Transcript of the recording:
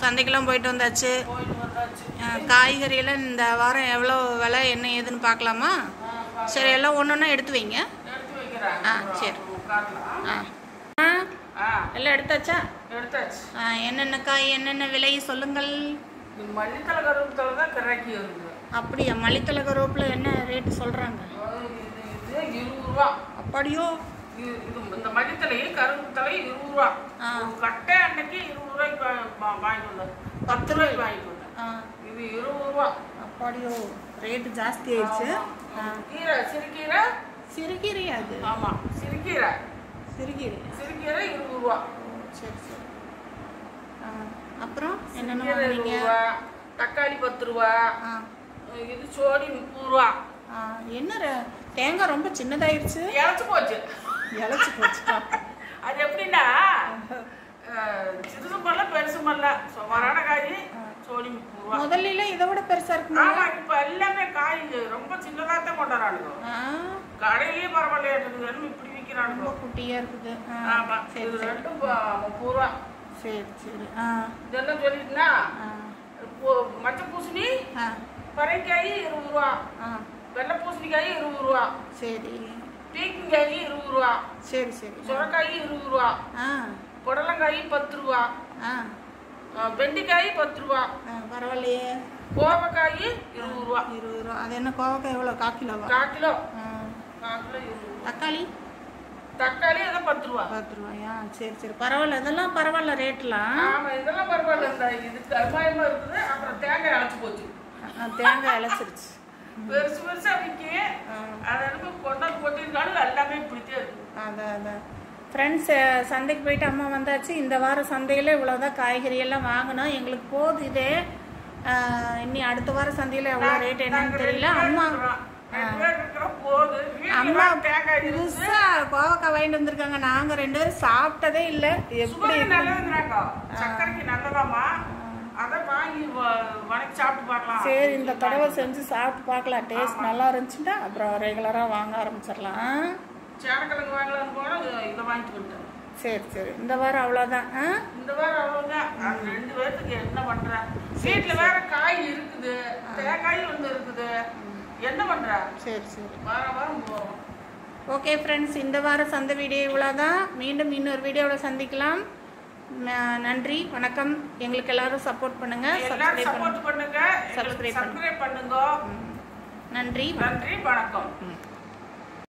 சந்தைக்கெல்லாம் போயிட்டு வந்தாச்சு. காய்கறியெல்லாம் இந்த வாரம் எவ்வளோ விலை என்ன ஏதுன்னு பார்க்கலாமா? சரி எல்லாம் ஒன்று ஒன்றா எடுத்து வைங்க. ஆ, சரி. ஆ. ஆ எல்லாம் எடுத்தாச்சா? எடுத்தாச்சு ஆ, என்னென்ன காய் என்னென்ன விலை சொல்லுங்கள். மல்லித்தலை கருவேப்பிலை தான் கிராக்கி வருது அப்படியா? மல்லித்தலை கருவேப்பிலை என்ன ரேட்டு சொல்கிறாங்க இருபது ரூபா அப்படியோ இந்த மல்லித்தலை கருவேப்பிலை இருபது ரூபா. கட்டை அன்னைக்கு இருபது ரூபாய்க்கு வாங்கிட்டு வந்தேன் பத்து ரூபாய்க்கு வாங்கிட்டு வந்தேன் இது இருபது ரூபா. அப்படியோ ரேட்டு ஜாஸ்தி ஆயிடுச்சு. கீரை சிறுகீரை சிறுகீரையா அது. ஆமா. சிறுகீரை. சிறுகீரை. சிறுகீரை இருபது ரூபா. சரி சரி. அப்புறம் என்னென்ன சிறுகீரை ரூபா. தக்காளி பத்து ரூபா. இது சோடி முப்பது ரூபா. என்ன தேங்காய் ரொம்ப சின்னதாயிருச்சு. இறச்சி போச்சு. இழைச்சி போச்சுக்கா அது எப்படின்னா அஹ், சிறுசு பண்ணல பெருசு பண்ணல சுமாரான காய் ரூபா. முதல்ல இதை விட பெருசா இருக்குமா? ஆமா இப்ப எல்லாமே காய் ரொம்ப சின்னதா தான் கொண்டாடுறானுங்க ஆ. கடையிலேயே பரவாயில்லையாட்டுது இப்படி ரொம்ப விற்கிறானுங்க குட்டியா இருக்குது. ஆமா சரி இது ரெண்டும் முப்பது ரூபா. சரி சரி. ஆ. இதெல்லாம் சொல்லிட்டுனா ஆ. மஞ்ச பூசணி பறைக்காய் இருபது ரூபா. வெள்ளை பூசணிக்காய் இருபது ரூபா. சரி. பீக்கங்காய் இருபது ரூபா. சரி சரி. சுரக்காய் இருபது ரூபா. ஆ. புடலங்காய் பத்து ரூபா. வெண்டைக்காய் பத்து ரூபா. பரவாயில்லையே. கோவக்காய் இருபது ரூபா. இருபது ரூபா. அது என்ன கோவக்காய் எவ்வளோ? கால் கிலோவா? கால் கிலோ. ஆ. கால் கிலோ இருபது ரூபா. தக்காளி? தக்காளி அதான் பத்து ரூபா. பத்து ரூபாயா? சரி சரி. பரவாயில்ல. இதெல்லாம் பரவாயில்ல ரேட்லாம் ஆமா இதெல்லாம் பரவாயில்ல. இந்த இது கருமாயமா இருக்குது. அப்புறம் தேங்காய் அழைச்சு போச்சு. தேங்காய் இழைச்சிருச்சு பெருசு பெருசா விற்கி ஆ. அதை எடுத்து கொண்டாந்து கொட்டிருந்தாலும் எல்லாமே இப்படித்தான் இருக்கு அதான் அதான். ஃப்ரெண்ட்ஸ் சந்தைக்கு போயிட்டு அம்மா வந்தாச்சு. இந்த வாரம் சந்தையில் இவ்வளோதான் காய்கறி எல்லாம் வாங்கினோம். எங்களுக்கு போகுது இதே. இனி அடுத்த வாரம் சந்தையில் எவ்வளோ ரேட் என்னன்னு தெரியல. அம்மா போகுது அம்மா புதுசாக கோவக்காய் வாங்கிட்டு வந்திருக்காங்க. நாங்கள் ரெண்டு பேரும் சாப்பிட்டதே இல்லை. எப்படி சர்க்கரைக்கு நல்லதாமா அதை வாங்கி வ- வணக்கி சாப்பிட்டு பார்க்கலாம். சரி இந்த தடவை செஞ்சு சாப்பிட்டு பார்க்கலாம். டேஸ்ட் நல்லா இருந்துச்சுன்னா அப்புறம் ரெகுலராக வாங்க ஆரம்பிச்சிடலாம். சேனக்கிழங்கு வாங்கலாம்னு போனா இதை வாங்கிட்டு சரி சரி. இந்த வாரம் அவ்வளோதான் ஆ? இந்த வாரம் அவ்வளவுதான். அது ரெண்டு பேர்த்துக்கு என்ன பண்ற வீட்டுல வேற காய் இருக்குது. தேங்காய் வந்து இருக்குது. என்ன பண்ற? சரி சரி. வாரம் வாரம் போவோம். ஓகே ஃப்ரெண்ட்ஸ் இந்த வாரம் சந்தை வீடியோ இவ்வளோதான் மீண்டும் இன்னொரு வீடியோவில் சந்திக்கலாம். நன்றி. வணக்கம். எங்களுக்கு எல்லாரும் சப்போர்ட் பண்ணுங்க. எல்லாரும் சப்ஸ்கிரைப் சப்போர்ட் பண்ணுங்க. சப்ஸ்கிரைப் பண்ணுங்க. நன்றி. நன்றி. வணக்கம்.